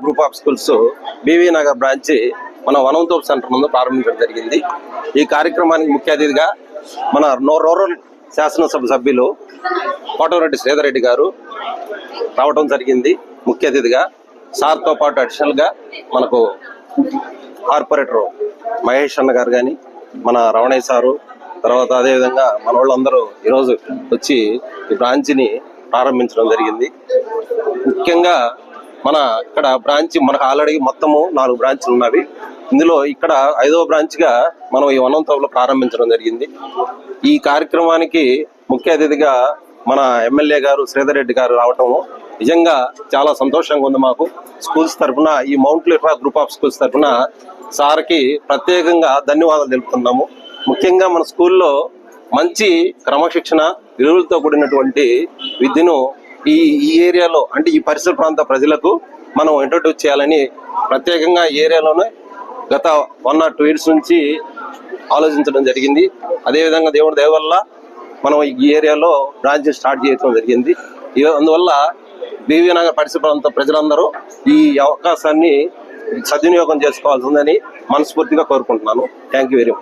Group of schools B V Nagar branch మన వనంతోపు centre ముందు ప్రారంభించడం జరిగింది. ఈ కార్యక్రమానికి ముఖ్య అతిథిగా మన నో రూరల్ శాసనసభ సభ్యులు కోటమిరెడ్డి శ్రీధర్ రెడ్డి గారు రావడం జరిగింది. ముఖ్య అతిథిగా సార్తో పాటు అడిషనల్గా మనకు కార్పొరేటర్ మహేష్ అన్న గారు కానీ మన రమణయ్య సారు తర్వాత అదేవిధంగా మన వాళ్ళందరూ ఈరోజు వచ్చి ఈ బ్రాంచ్ని ప్రారంభించడం జరిగింది. ముఖ్యంగా మన ఇక్కడ బ్రాంచ్ మనకు ఆల్రెడీ మొత్తము నాలుగు బ్రాంచ్లు ఉన్నవి. ఇందులో ఇక్కడ ఐదవ బ్రాంచ్గా మనం ఈ వనంతోపులో ప్రారంభించడం జరిగింది. ఈ కార్యక్రమానికి ముఖ్య అతిథిగా మన ఎమ్మెల్యే గారు శ్రీధర్ రెడ్డి గారు రావటము నిజంగా చాలా సంతోషంగా ఉంది మాకు. స్కూల్స్ తరఫున ఈ Mount Lifa group of schools తరఫున సార్కి ప్రత్యేకంగా ధన్యవాదాలు తెలుపుతున్నాము. ముఖ్యంగా మన స్కూల్లో మంచి క్రమశిక్షణ విలువలతో కూడినటువంటి విద్యను ఈ ఈ ఏరియాలో అంటే ఈ పరిసర ప్రాంత ప్రజలకు మనం ఇంట్రొడ్యూస్ చేయాలని ప్రత్యేకంగా ఈ ఏరియాలోనే గత వన్ ఆర్ టూ ఇయర్స్ నుంచి ఆలోచించడం జరిగింది. అదేవిధంగా దేవుడి దయ వల్ల మనం ఈ ఏరియాలో బ్రాంచ్ స్టార్ట్ చేయడం జరిగింది. అందువల్ల బీవీ నగర్ పరిసర ప్రాంత ప్రజలందరూ ఈ అవకాశాన్ని సద్వినియోగం చేసుకోవాల్సిందని మనస్ఫూర్తిగా కోరుకుంటున్నాను. Thank you very much